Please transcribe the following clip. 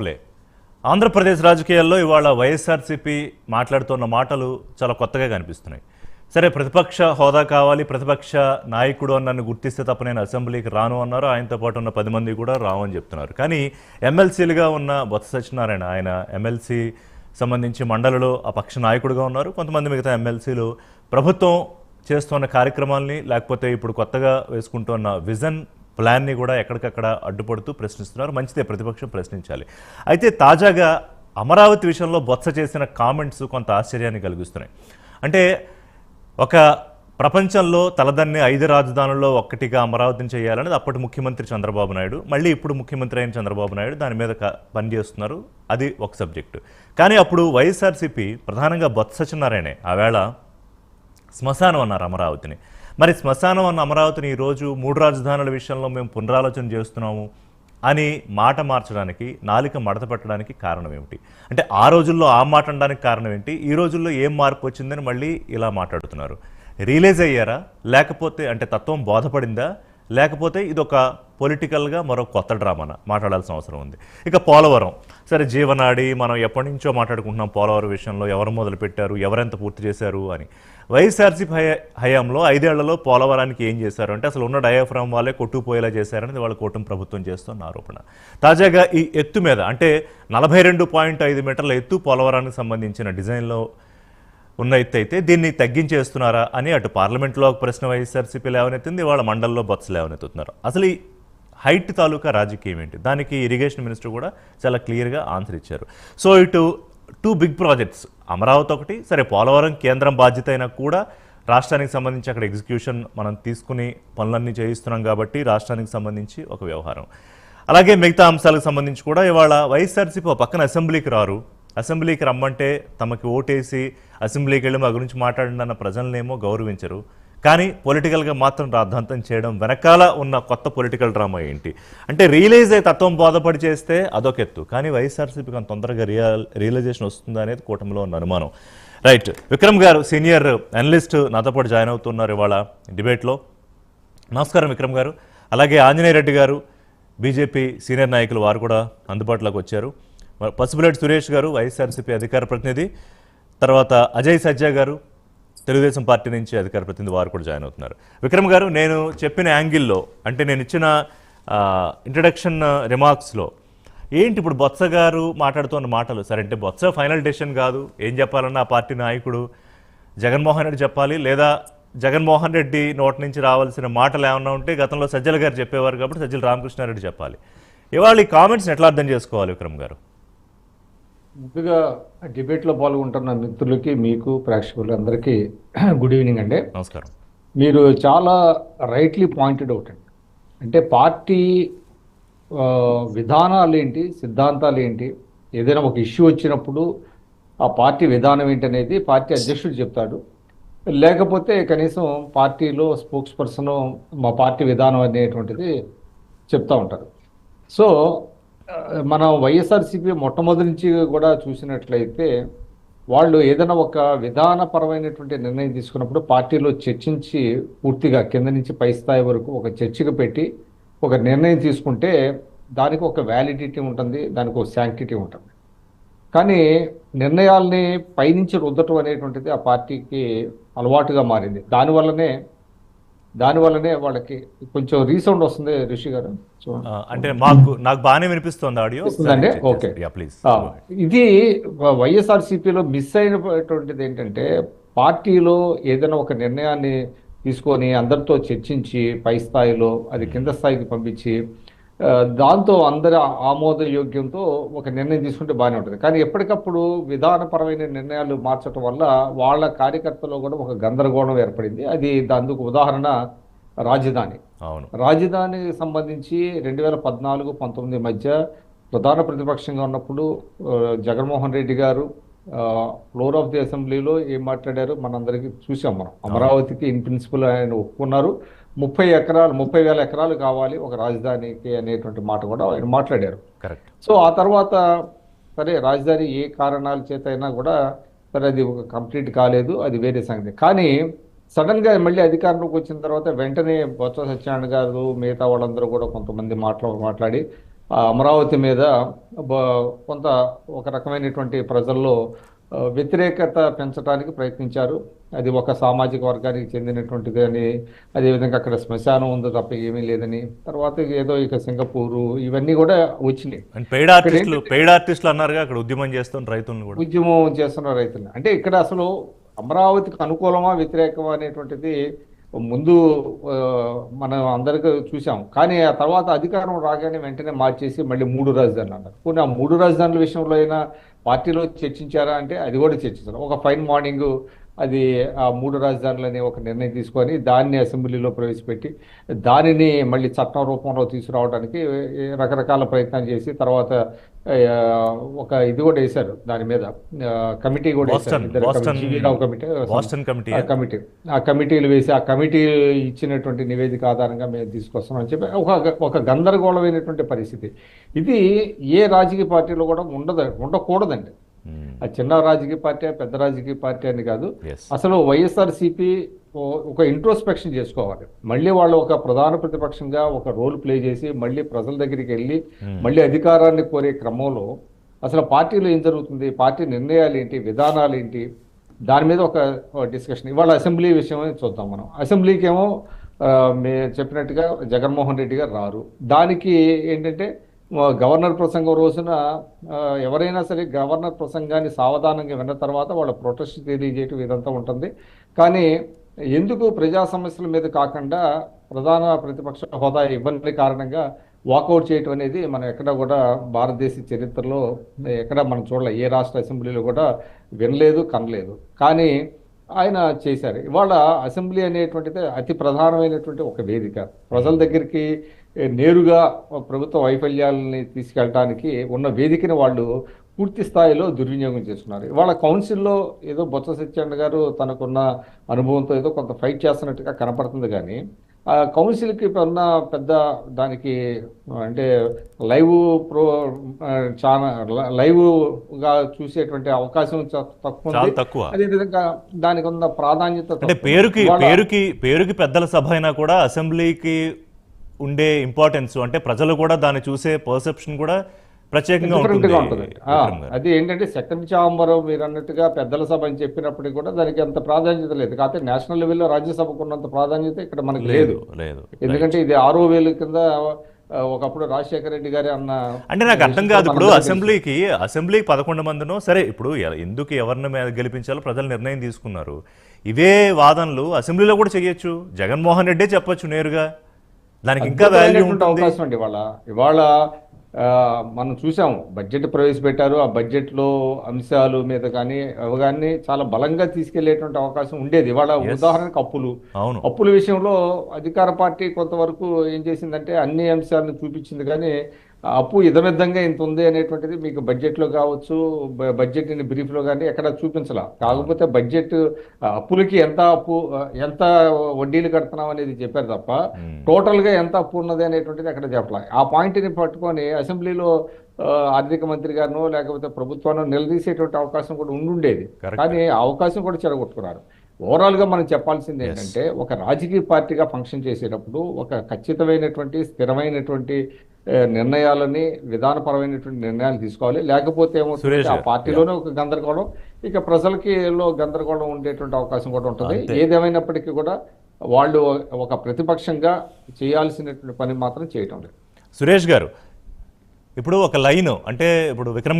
Play. Andhra Pradesh రాజకీయాల్లో ఇవాళ వైఎస్ఆర్సీపీ మాట్లాడుతున్న మాటలు చాలా కొత్తగా కనిపిస్తున్నాయి. సరే ప్రతిపక్ష హోదా కావాలి ప్రతిపక్ష నాయకుడు అని నన్ను గుర్తిస్తే తప్ప నేను అసెంబ్లీకి రాను అన్నారు. ఆయనతో పాటు ఉన్న పది మంది కూడా రావు అని చెప్తున్నారు. కానీ ఎమ్మెల్సీలుగా ఉన్న బొత్స సత్యనారాయణ ఆయన ఎమ్మెల్సీ సంబంధించి మండలిలో ఆ పక్ష నాయకుడిగా ఉన్నారు. కొంతమంది మిగతా ఎమ్మెల్సీలు ప్రభుత్వం చేస్తున్న కార్యక్రమాల్ని లేకపోతే ఇప్పుడు కొత్తగా వేసుకుంటున్న విజన్ ప్లాన్ని కూడా ఎక్కడికక్కడ అడ్డుపడుతూ ప్రశ్నిస్తున్నారు. మంచిదే ప్రతిపక్షం ప్రశ్నించాలి. అయితే తాజాగా అమరావతి విషయంలో బొత్స చేసిన కామెంట్స్ కొంత ఆశ్చర్యాన్ని కలిగిస్తున్నాయి. అంటే ఒక ప్రపంచంలో తలదన్ని ఐదు రాజధానుల్లో ఒక్కటిగా అమరావతిని చేయాలనేది అప్పటి ముఖ్యమంత్రి చంద్రబాబు నాయుడు. మళ్ళీ ఇప్పుడు ముఖ్యమంత్రి అయిన చంద్రబాబు నాయుడు దాని మీద పనిచేస్తున్నారు అది ఒక సబ్జెక్టు. కానీ అప్పుడు వైఎస్ఆర్సీపీ ప్రధానంగా బొత్స సత్యనారాయణే ఆవేళ శ్మశానం అన్నారు అమరావతిని. మరి శ్మశానం అన్న అమరావతిని ఈరోజు మూడు రాజధానుల విషయంలో మేము పునరాలోచన చేస్తున్నాము అని మాట మార్చడానికి నాలిక మడత పెట్టడానికి కారణం ఏమిటి? అంటే ఆ రోజుల్లో ఆ మాట అనడానికి కారణం ఏంటి? ఈ రోజుల్లో ఏం మార్పు వచ్చిందని మళ్ళీ ఇలా మాట్లాడుతున్నారు. రియలైజ్ అయ్యారా? లేకపోతే అంటే తత్వం బోధపడిందా? లేకపోతే ఇది ఒక పొలిటికల్గా మరో కొత్త డ్రామానా? మాట్లాడాల్సిన అవసరం ఉంది. ఇక పోలవరం. సరే జీవనాడి మనం ఎప్పటి నుంచో మాట్లాడుకుంటున్నాం పోలవరం విషయంలో ఎవరు మొదలు పెట్టారు ఎవరెంత పూర్తి చేశారు అని. వైఎస్ఆర్సీపీ హయా హయాంలో ఐదేళ్ళలో పోలవరానికి ఏం చేశారు? అంటే అసలు ఉన్న డయాఫ్రామ్ వాళ్ళే కొట్టుకుపోయేలా చేశారని వాళ్ళ కూటమి ప్రభుత్వం చేస్తున్న ఆరోపణ. తాజాగా ఈ ఎత్తు మీద అంటే నలభై రెండు పాయింట్ ఐదు మీటర్ల ఎత్తు పోలవరానికి సంబంధించిన డిజైన్లో ఉన్న ఎత్తు అయితే దీన్ని తగ్గించేస్తున్నారా అని అటు పార్లమెంట్లో ఒక ప్రశ్న వైఎస్ఆర్సీపీ లేవనెత్తింది వాళ్ళ మండల్లో బొత్స లేవనెత్తుతున్నారు. అసలు ఈ హైట్ తాలూకా రాజకీయం ఏంటి? దానికి ఇరిగేషన్ మినిస్టర్ కూడా చాలా క్లియర్గా ఆన్సర్ ఇచ్చారు. సో ఇటు టూ బిగ్ ప్రాజెక్ట్స్ అమరావతి ఒకటి సరే పోలవరం కేంద్రం బాధ్యత అయినా కూడా రాష్ట్రానికి సంబంధించి అక్కడ ఎగ్జిక్యూషన్ మనం తీసుకుని పనులన్నీ చేయిస్తున్నాం కాబట్టి రాష్ట్రానికి సంబంధించి ఒక వ్యవహారం. అలాగే మిగతా అంశాలకు సంబంధించి కూడా ఇవాళ వైఎస్ఆర్సీపీ పక్కన అసెంబ్లీకి రారు. అసెంబ్లీకి రమ్మంటే తమకి ఓటేసి అసెంబ్లీకి వెళ్ళి మా గురించి మాట్లాడిన అన్న ప్రజలనేమో గౌరవించరు. కానీ పొలిటికల్గా మాత్రం రాద్ధాంతం చేయడం వెనకాల ఉన్న కొత్త పొలిటికల్ డ్రామా ఏంటి? అంటే రియలైజ్ అయ్యే తత్వం బోధపడి చేస్తే అదొక ఎత్తు కానీ వైఎస్ఆర్సీపీకి అంత తొందరగా రియల్ రియలైజేషన్ వస్తుందా అనేది కూటమిలో ఉన్న అనుమానం. రైట్. విక్రమ్ గారు సీనియర్ అనలిస్ట్ నాతో పాటు జాయిన్ అవుతున్నారు ఇవాళ డిబేట్లో. నమస్కారం విక్రమ్ గారు. అలాగే ఆంజనేయ రెడ్డి గారు బీజేపీ సీనియర్ నాయకులు వారు కూడా అందుబాటులోకి వచ్చారు. పసుపులేటి సురేష్ గారు వైఎస్ఆర్సీపీ అధికార ప్రతినిధి. తర్వాత అజయ్ సజ్జా గారు తెలుగుదేశం పార్టీ నుంచి అధికార ప్రతినిధి వారు కూడా జాయిన్ అవుతున్నారు. విక్రమ్ గారు నేను చెప్పిన యాంగిల్లో అంటే నేను ఇచ్చిన ఇంట్రడక్షన్ రిమార్క్స్లో ఏంటి ఇప్పుడు బొత్స గారు మాట్లాడుతున్న మాటలు? సరే అంటే బొత్స ఫైనల్ డెసిషన్ కాదు. ఏం చెప్పాలన్నా ఆ పార్టీ నాయకుడు జగన్మోహన్ రెడ్డి చెప్పాలి. లేదా జగన్మోహన్ రెడ్డి నోటి నుంచి రావాల్సిన మాటలు ఏమన్నా ఉంటే గతంలో సజ్జల గారు చెప్పేవారు కాబట్టి సజ్జల రామకృష్ణారెడ్డి చెప్పాలి. ఇవాళ ఈ కామెంట్స్ని ఎట్లా అర్థం చేసుకోవాలి విక్రమ్ గారు? ముందుగా డిబేట్లో పాల్గొంటున్న మిత్రులకి మీకు ప్రేక్షకులు అందరికీ గుడ్ ఈవినింగ్ అండి. నమస్కారం. మీరు చాలా రైట్లీ పాయింటెడ్ అవుట్ అండి. అంటే పార్టీ విధానాలు ఏంటి సిద్ధాంతాలు ఏంటి ఏదైనా ఒక ఇష్యూ వచ్చినప్పుడు ఆ పార్టీ విధానం ఏంటనేది పార్టీ అధ్యక్షుడు చెప్తాడు. లేకపోతే కనీసం పార్టీలో స్పోక్స్ పర్సన్ మా పార్టీ విధానం అనేటువంటిది చెప్తా ఉంటారు. సో మన వైఎస్ఆర్సీపీ మొట్టమొదటి నుంచి కూడా చూసినట్లయితే వాళ్ళు ఏదైనా ఒక విధానపరమైనటువంటి నిర్ణయం తీసుకున్నప్పుడు పార్టీలో చర్చించి పూర్తిగా కింద నుంచి పై స్థాయి వరకు ఒక చర్చకు పెట్టి ఒక నిర్ణయం తీసుకుంటే దానికి ఒక వ్యాలిడిటీ ఉంటుంది దానికి ఒక శాంక్టిటీ ఉంటుంది. కానీ నిర్ణయాల్ని పైనుంచి రుద్దటం అనేటువంటిది ఆ పార్టీకి అలవాటుగా మారింది. దానివల్లనే దానివల్లనే వాళ్ళకి కొంచెం రీసౌండ్ వస్తుంది రిషి గారు. అంటే మాకు నాకు బాగానే వినిపిస్తుంది ఆడియో? ఓకే. ప్లీజ్ ఇది వైఎస్ఆర్సీపీలో మిస్ అయినటువంటిది ఏంటంటే పార్టీలో ఏదైనా ఒక నిర్ణయాన్ని తీసుకొని అందరితో చర్చించి పై స్థాయిలో అది కింద స్థాయికి పంపించి దాంతో అందరి ఆమోదయోగ్యంతో ఒక నిర్ణయం తీసుకుంటే బాగానే ఉంటుంది. కానీ ఎప్పటికప్పుడు విధానపరమైన నిర్ణయాలు మార్చడం వల్ల వాళ్ళ కార్యకర్తలో కూడా ఒక గందరగోళం ఏర్పడింది. అది దానికి ఉదాహరణ రాజధాని. అవును. రాజధానికి సంబంధించి రెండు వేల పద్నాలుగు పంతొమ్మిది మధ్య ప్రధాన ప్రతిపక్షంగా ఉన్నప్పుడు జగన్మోహన్ రెడ్డి గారు ఫ్లోర్ ఆఫ్ ది అసెంబ్లీలో ఏం మాట్లాడారు? మనందరికీ చూసాం మనం. అమరావతికి ఇన్ ప్రిన్సిపల్ ఆయన ఒప్పుకున్నారు. ముప్పై ఎకరాలు ముప్పై వేల ఎకరాలు కావాలి ఒక రాజధానికి అనేటువంటి మాట కూడా ఆయన మాట్లాడారు. కరెక్ట్. సో ఆ తర్వాత సరే రాజధాని ఏ కారణాల చేత అయినా కూడా సరే అది ఒక కంప్లీట్ కాలేదు అది వేరే సంగతి. కానీ సడన్గా మళ్ళీ అధికారంలోకి వచ్చిన తర్వాత వెంటనే బొత్స సత్యనారాయణ గారు మిగతా వాళ్ళందరూ కూడా కొంతమంది మాట్లా మాట్లాడి అమరావతి మీద కొంత ఒక రకమైనటువంటి ప్రజల్లో వ్యతిరేకత పెంచడానికి ప్రయత్నించారు. అది ఒక సామాజిక వర్గానికి చెందినటువంటిది అని అదేవిధంగా అక్కడ శ్మశానం ఉంది తప్ప ఏమీ లేదని తర్వాత ఏదో ఇక సింగపూరు ఇవన్నీ కూడా వచ్చినాయి. పెయిడ్ ఆర్టిస్టులు పెయిడ్ ఆర్టిస్టులు అన్నారుగా అక్కడ ఉద్యమం చేస్తున్న రైతులను కూడా. ఉద్యమం చేస్తున్న రైతులు అంటే ఇక్కడ అసలు అమరావతికి అనుకూలమా వ్యతిరేకమా అనేటువంటిది ముందు మనం అందరికీ చూసాం కానీ ఆ తర్వాత అధికారం రాగానే వెంటనే మార్చేసి మళ్ళీ మూడు రాజధానులు అన్నారు. పోనీ ఆ మూడు రాజధానుల విషయంలో అయినా పార్టీలో చర్చించారా అంటే అది కూడా చర్చించారు ఒక ఫైన్ మార్నింగ్ అది ఆ మూడు రాజధానులని ఒక నిర్ణయం తీసుకొని దాన్ని అసెంబ్లీలో ప్రవేశపెట్టి దానిని మళ్ళీ చట్టం రూపంలో తీసుకురావడానికి రకరకాల ప్రయత్నాలు చేసి తర్వాత ఒక ఇది కూడా వేశారు దాని మీద. కమిటీ కూడా వేశారు. Committee, committee. ఆ కమిటీలు వేసి ఆ కమిటీ ఇచ్చినటువంటి నివేదిక ఆధారంగా మేము తీసుకొస్తున్నాం అని చెప్పి ఒక ఒక గందరగోళమైనటువంటి పరిస్థితి. ఇది ఏ రాజకీయ పార్టీలో కూడా ఉండదు ఉండకూడదండి. ఆ చిన్న రాజకీయ పార్టీ పెద్ద రాజకీయ పార్టీ అని కాదు. అసలు వైఎస్ఆర్సీపీ ఒక ఇంట్రోస్పెక్షన్ చేసుకోవాలి. మళ్ళీ వాళ్ళు ఒక ప్రధాన ప్రతిపక్షంగా ఒక రోల్ ప్లే చేసి మళ్ళీ ప్రజల దగ్గరికి వెళ్ళి మళ్ళీ అధికారాన్ని కోరే క్రమంలో అసలు పార్టీలో ఏం జరుగుతుంది? పార్టీ నిర్ణయాలు ఏంటి? విధానాలు ఏంటి? దాని మీద ఒక డిస్కషన్ ఇవాళ అసెంబ్లీ విషయం చూద్దాం మనం. అసెంబ్లీకి ఏమో చెప్పినట్టుగా జగన్మోహన్ రెడ్డి గారు రారు. దానికి ఏంటంటే గవర్నర్ ప్రసంగం రోజున ఎవరైనా సరే గవర్నర్ ప్రసంగాన్ని సావధానంగా విన్న తర్వాత వాళ్ళ ప్రొటెస్ట్ తెలియజేయటం ఇదంతా ఉంటుంది. కానీ ఎందుకు ప్రజా సమస్యల మీద కాకుండా ప్రధాన ప్రతిపక్ష హోదా ఇబ్బంది కారణంగా వాకౌట్ చేయటం అనేది మనం ఎక్కడ కూడా భారతదేశ చరిత్రలో ఎక్కడ మనం చూడలే ఏ రాష్ట్ర అసెంబ్లీలో కూడా వినలేదు కనలేదు. కానీ ఆయన చేశారు. ఇవాళ అసెంబ్లీ అనేటువంటిది అతి ప్రధానమైనటువంటి ఒక వేదిక. ప్రజల దగ్గరికి నేరుగా ప్రభుత్వ వైఫల్యాలని తీసుకెళ్ళడానికి ఉన్న వేదికని వాళ్ళు పూర్తి స్థాయిలో దుర్వినియోగం చేస్తున్నారు. ఇవాళ కౌన్సిల్లో ఏదో బొత్స సత్యనారాయణ గారు తనకున్న అనుభవంతో ఏదో కొంత ఫైట్ చేస్తున్నట్టుగా కనపడుతుంది కానీ కౌన్సిల్కి ఉన్న పెద్ద దానికి అంటే లైవ్ ప్రో చాలా లైవ్గా చూసేటువంటి అవకాశం తక్కువ తక్కువ అదేవిధంగా దానికి ఉన్న ప్రాధాన్యత అంటే. పేరుకి పేరుకి పేరుకి పెద్దల సభ అయినా కూడా అసెంబ్లీకి ఉండే ఇంపార్టెన్స్ అంటే ప్రజలు కూడా దాన్ని చూసే పర్సెప్షన్ కూడా ప్రత్యేకంగా ఉంటుంది. అది ఏంటంటే సెకండ్ చాంబర్ మీరు అన్నట్టుగా పెద్దల సభ అని చెప్పినప్పటికీ కూడా దానికి అంత ప్రాధాన్యత లేదు. కాకపోతే నేషనల్ లెవెల్లో రాజ్యసభకు ఉన్నంత ప్రాధాన్యత ఇక్కడ మనకు లేదు. లేదు ఎందుకంటే ఇది ఆరో వేలు కింద ఒకప్పుడు రాజశేఖర రెడ్డి గారి అన్న అంటే నాకు అర్థం కాదు. ఇప్పుడు. అసెంబ్లీకి అసెంబ్లీకి పదకొండు మందినో సరే ఇప్పుడు ఎందుకు ఎవరిని మీద గెలిపించాలో ప్రజలు నిర్ణయం తీసుకున్నారు. ఇవే వాదనలు అసెంబ్లీలో కూడా చేయొచ్చు. జగన్మోహన్ రెడ్డే చెప్పొచ్చు నేరుగా. దానికి ఇంకా వాల్యూ ఉంటుంది. అవకాశం అండి ఇవాళ. ఇవాళ మనం చూసాం బడ్జెట్ ప్రవేశపెట్టారు. ఆ బడ్జెట్లో అంశాలు మీద కానీ అవి కానీ చాలా బలంగా తీసుకెళ్ళేటువంటి అవకాశం ఉండేది. ఇవాళ ఉదాహరణకు అప్పులు. అప్పుల విషయంలో అధికార పార్టీ కొంతవరకు ఏం చేసిందంటే అన్ని అంశాలను చూపించింది. కానీ అప్పు ఇదమిద్దంగా ఇంత ఉంది అనేటువంటిది మీకు బడ్జెట్లో కావచ్చు బ- బడ్జెట్ బ్రీఫ్లో కానీ ఎక్కడ చూపించాల. కాకపోతే బడ్జెట్ అప్పులకి ఎంత అప్పు ఎంత వడ్డీలు కడుతున్నాం అనేది చెప్పారు తప్ప. టోటల్గా ఎంత అప్పు ఉన్నది అనేటువంటిది అక్కడ చెప్పాలి. ఆ పాయింట్ని పట్టుకొని అసెంబ్లీలో ఆర్థిక మంత్రి గారినో లేకపోతే ప్రభుత్వాన్ని నిలదీసేటువంటి అవకాశం కూడా ఉండుండేది. కానీ ఆ అవకాశం కూడా చెడగొట్టుకున్నారు ఓవరాల్గా మనం చెప్పాల్సింది ఏంటంటే ఒక రాజకీయ పార్టీగా ఫంక్షన్ చేసేటప్పుడు ఒక ఖచ్చితమైనటువంటి స్థిరమైనటువంటి నిర్ణయాలని విధానపరమైనటువంటి నిర్ణయాలు తీసుకోవాలి. లేకపోతే సురేష్ ఆ పార్టీలోనే ఒక గందరగోళం. ఇక ప్రజలకి లో గందరగోళం ఉండేటువంటి అవకాశం కూడా ఉంటుంది. ఏదేమైనప్పటికీ కూడా వాళ్ళు ఒక ప్రతిపక్షంగా చేయాల్సినటువంటి పని మాత్రం చేయటం లేదు. సురేష్ గారు ఇప్పుడు ఒక లైన్ అంటే ఇప్పుడు విక్రమ్